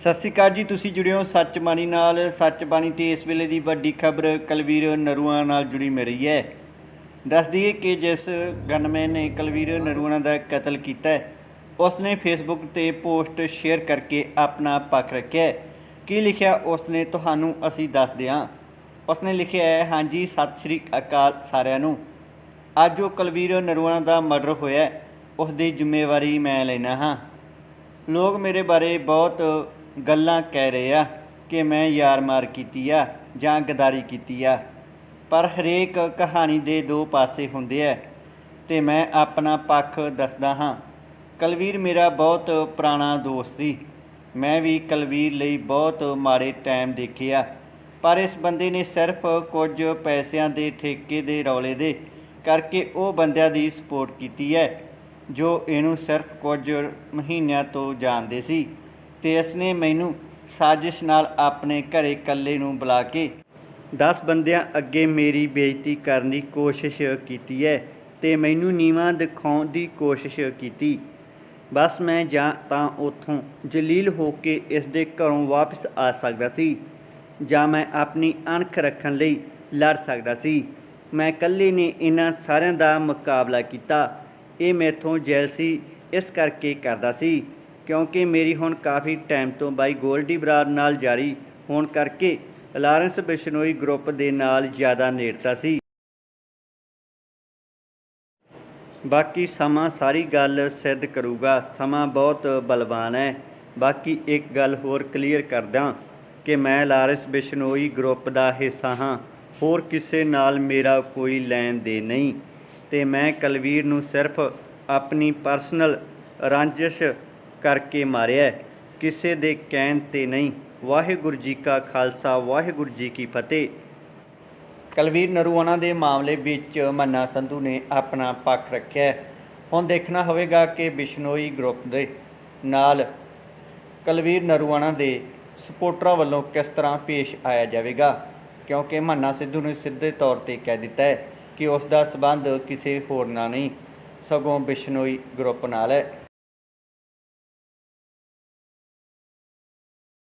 ਸਤਿ ਸ਼੍ਰੀ ਅਕਾਲ ਜੀ, ਤੁਸੀਂ ਜੁੜਿਓ ਸੱਚ ਬਾਣੀ ਨਾਲ। ਸੱਚ ਬਾਣੀ ਤੇ ਇਸ ਵੇਲੇ ਦੀ ਵੱਡੀ ਖਬਰ ਕਲਵੀਰ ਨਰੂਆ ਨਾਲ ਜੁੜੀ ਮਿਲ ਰਹੀ ਹੈ। ਦੱਸ ਦਈਏ ਕਿ ਜਿਸ ਗਨਮੈਨ ਨੇ ਕਲਵੀਰ ਨਰੂਆ ਦਾ ਕਤਲ ਕੀਤਾ ਉਸ ਨੇ ਫੇਸਬੁੱਕ ਤੇ ਪੋਸਟ ਸ਼ੇਅਰ ਕਰਕੇ ਆਪਣਾ ਪੱਖ ਰੱਖਿਆ ਕੀ ਲਿਖਿਆ ਉਸ ਨੇ ਤੁਹਾਨੂੰ ਅਸੀਂ ਦੱਸਦੇ ਹਾਂ ਉਸਨੇ ਲਿਖਿਆ ਹੈ, ਹਾਂਜੀ, ਸਤਿ ਸ਼੍ਰੀ ਅਕਾਲ ਸਾਰਿਆਂ ਨੂੰ। ਅੱਜ ਉਹ ਕਲਵੀਰ ਨਰੂਆ ਦਾ ਮਰਡਰ ਹੋਇਆ ਉਸ ਦੀ ਜ਼ਿੰਮੇਵਾਰੀ ਮੈਂ ਲੈਣਾ ਹਾਂ। ਲੋਕ ਮੇਰੇ ਬਾਰੇ ਬਹੁਤ ਗੱਲਾਂ ਕਹਿ ਰਹੇ ਆ ਕਿ ਮੈਂ ਯਾਰ ਮਾਰ ਕੀਤੀ ਆ ਜਾਂ ਗਦਾਰੀ ਕੀਤੀ ਆ। ਪਰ ਹਰੇਕ ਕਹਾਣੀ ਦੇ ਦੋ ਪਾਸੇ ਹੁੰਦੇ ਆ ਤੇ ਮੈਂ ਆਪਣਾ ਪੱਖ ਦੱਸਦਾ ਹਾਂ। ਕਲਵੀਰ ਮੇਰਾ ਬਹੁਤ ਪੁਰਾਣਾ ਦੋਸਤ ਸੀ। ਮੈਂ ਵੀ ਕਲਵੀਰ ਲਈ ਬਹੁਤ ਮਾੜੇ ਟਾਈਮ ਦੇਖੇ ਆ ਪਰ ਇਸ ਬੰਦੇ ਨੇ ਸਿਰਫ ਕੁਝ ਪੈਸਿਆਂ ਦੇ ਠੇਕੇ ਦੇ ਰੌਲੇ ਦੇ ਕਰਕੇ ਉਹ ਬੰਦਿਆਂ ਦੀ ਸਪੋਰਟ ਕੀਤੀ ਹੈ ਜੋ ਇਹਨੂੰ ਸਿਰਫ ਕੁਝ ਮਹੀਨਿਆਂ ਤੋਂ ਜਾਣਦੇ ਸੀ। ਤੇ ਇਸਨੇ ਮੈਨੂੰ ਸਾਜ਼ਿਸ਼ ਨਾਲ ਆਪਣੇ ਘਰੇ ਇਕੱਲੇ ਨੂੰ ਬੁਲਾ ਕੇ 10 ਬੰਦਿਆਂ ਅੱਗੇ ਮੇਰੀ ਬੇਇੱਜ਼ਤੀ ਕਰਨ ਦੀ ਕੋਸ਼ਿਸ਼ ਕੀਤੀ ਹੈ ਤੇ ਮੈਨੂੰ ਨੀਵਾਂ ਦਿਖਾਉਣ ਦੀ ਕੋਸ਼ਿਸ਼ ਕੀਤੀ। ਬਸ ਮੈਂ ਜਾਂ ਤਾਂ ਉੱਥੋਂ ਜਲੀਲ ਹੋ ਕੇ ਇਸ ਦੇ ਘਰੋਂ ਵਾਪਸ ਆ ਸਕਦਾ ਸੀ ਜਾਂ ਮੈਂ ਆਪਣੀ ਅਣਖ ਰੱਖਣ ਲਈ ਲੜ ਸਕਦਾ ਸੀ। ਮੈਂ ਇਕੱਲੇ ਨੇ ਇਹਨਾਂ ਸਾਰਿਆਂ ਦਾ ਮੁਕਾਬਲਾ ਕੀਤਾ। ਇਹ ਮੈਥੋਂ ਜੈਲਸੀ ਇਸ ਕਰਕੇ ਕਰਦਾ ਸੀ ਕਿਉਂਕਿ ਮੇਰੀ ਹੁਣ ਕਾਫੀ ਟਾਈਮ ਤੋਂ ਬਾਈ ਗੋਲਡੀ ਬਰਾੜ ਨਾਲ ਜਾਰੀ ਹੋਣ ਕਰਕੇ ਲਾਰੈਂਸ ਬਿਸ਼ਨੋਈ ਗਰੁੱਪ ਦੇ ਨਾਲ ਜ਼ਿਆਦਾ ਨੇੜਤਾ ਸੀ। ਬਾਕੀ ਸਮਾਂ ਸਾਰੀ ਗੱਲ ਸਿੱਧ ਕਰੂਗਾ। ਸਮਾਂ ਬਹੁਤ ਬਲਵਾਨ ਹੈ। ਬਾਕੀ ਇੱਕ ਗੱਲ ਹੋਰ ਕਲੀਅਰ ਕਰਦਾ ਕਿ ਮੈਂ ਲਾਰੈਂਸ ਬਿਸ਼ਨੋਈ ਗਰੁੱਪ ਦਾ ਹਿੱਸਾ ਹਾਂ। ਹੋਰ ਕਿਸੇ ਨਾਲ ਮੇਰਾ ਕੋਈ ਲੈਣ ਦੇ ਨਹੀਂ। ਤੇ ਮੈਂ ਕਲਵੀਰ ਨੂੰ ਸਿਰਫ ਆਪਣੀ ਪਰਸਨਲ ਰੰਜਿਸ਼ ਕਰਕੇ ਮਾਰਿਆ ਕਿਸੇ ਦੇ ਕਹਿਣ ਤੇ ਨਹੀਂ। ਵਾਹਿਗੁਰੂ ਜੀ ਕਾ ਖਾਲਸਾ, ਵਾਹਿਗੁਰੂ ਜੀ ਕੀ ਫਤਿਹ। ਕਲਵੀਰ ਨਰੂਆਣਾ ਦੇ ਮਾਮਲੇ ਵਿੱਚ ਮੰਨਾ ਸੰਧੂ ਨੇ ਆਪਣਾ ਪੱਖ ਰੱਖਿਆ ਹੁਣ ਦੇਖਣਾ ਹੋਵੇਗਾ ਕਿ ਬਿਸ਼ਨੋਈ ਗਰੁੱਪ ਦੇ ਨਾਲ ਕਲਵੀਰ ਨਰੂਆਣਾ ਦੇ ਸਪੋਰਟਰਾਂ ਵੱਲੋਂ ਕਿਸ ਤਰ੍ਹਾਂ ਪੇਸ਼ ਆਇਆ ਜਾਵੇਗਾ। ਕਿਉਂਕਿ ਮੰਨਾ ਸਿੱਧੂ ਨੇ ਸਿੱਧੇ ਤੌਰ ਤੇ ਕਹਿ ਦਿੱਤਾ ਹੈ ਕਿ ਉਸ ਦਾ ਸਬੰਧ ਕਿਸੇ ਹੋਰ ਨਾਲ ਨਹੀਂ, ਸਗੋਂ ਬਿਸ਼ਨੋਈ ਗਰੁੱਪ ਨਾਲ ਹੈ।